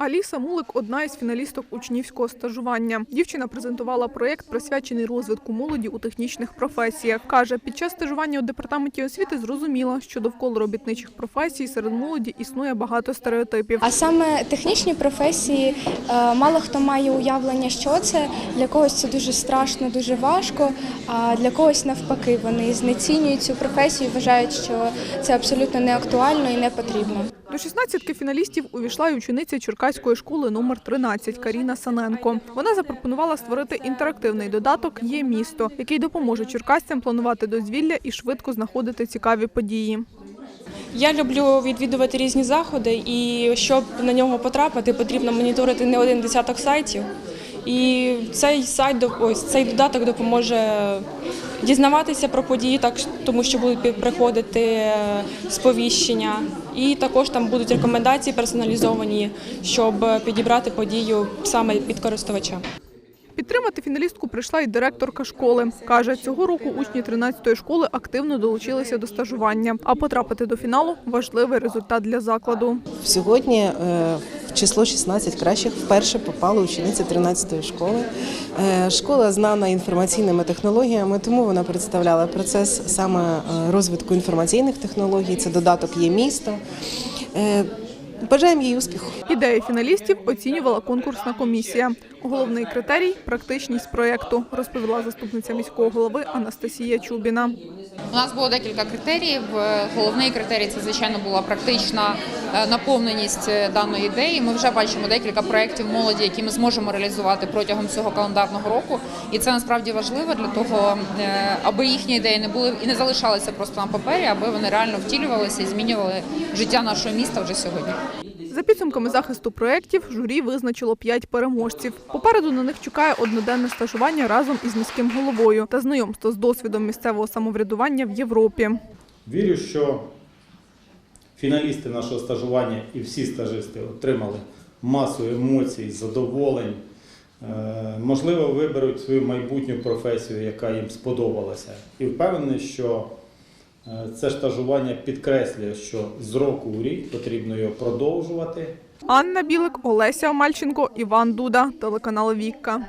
Аліса Мулик одна із фіналісток учнівського стажування. Дівчина презентувала проєкт, присвячений розвитку молоді у технічних професіях. Каже, під час стажування у департаменті освіти зрозуміла, що довкола робітничих професій серед молоді існує багато стереотипів. А саме технічні професії е, мало хто має уявлення, що це для когось це дуже страшно, дуже важко. А для когось навпаки вони знецінюють цю професію, вважають, що це абсолютно не актуально і не потрібно. До 16 фіналістів увійшла й учениця Черкаської школи номер 13 Каріна Саненко. Вона запропонувала створити інтерактивний додаток Є місто, який допоможе черкасцям планувати дозвілля і швидко знаходити цікаві події. Я люблю відвідувати різні заходи, і щоб на нього потрапити, потрібно моніторити не один десяток сайтів. І цей сайт ось цей додаток допоможе дізнаватися про події, так тому що будуть приходити е, сповіщення, і також там будуть рекомендації персоналізовані, щоб е, підібрати подію саме під користувача. Підтримати фіналістку прийшла й директорка школи. Каже, цього року учні 13-ї школи активно долучилися до стажування, а потрапити до фіналу важливий результат для закладу. Сьогодні е, число 16 кращих вперше попали учениці 13-ї школи. Е, Школа знана інформаційними технологіями, тому вона представляла процес саме е, розвитку інформаційних технологій. Це додаток є місто. Бажаємо їй успіху. Ідеї фіналістів оцінювала конкурсна комісія. Головний критерій практичність проєкту, розповіла заступниця міського голови Анастасія Чубіна. У нас було декілька критеріїв. Е, Головний критерій це звичайно була практична е, наповненість е, даної ідеї. Ми вже бачимо декілька проєктів молоді, які ми зможемо реалізувати протягом цього календарного року. І це насправді важливо для того, аби їхні ідеї не були і не залишалися просто на папері, аби вони реально втілювалися і змінювали життя нашого міста вже сьогодні. За підсумками захисту проєктів, журі визначило п'ять переможців. Попереду на них чекає одноденне стажування разом із міським головою та знайомство з досвідом місцевого самоврядування в Європі. Вірю, що фіналісти нашого стажування і всі стажисти отримали масу емоцій, задоволень. Е, Можливо, виберуть свою майбутню професію, яка їм сподобалася. І впевнений, що це стажування підкреслює, що з року у рік потрібно його продовжувати. Анна Білик, Олеся Омальченко, Іван Дуда, телеканал Вікка.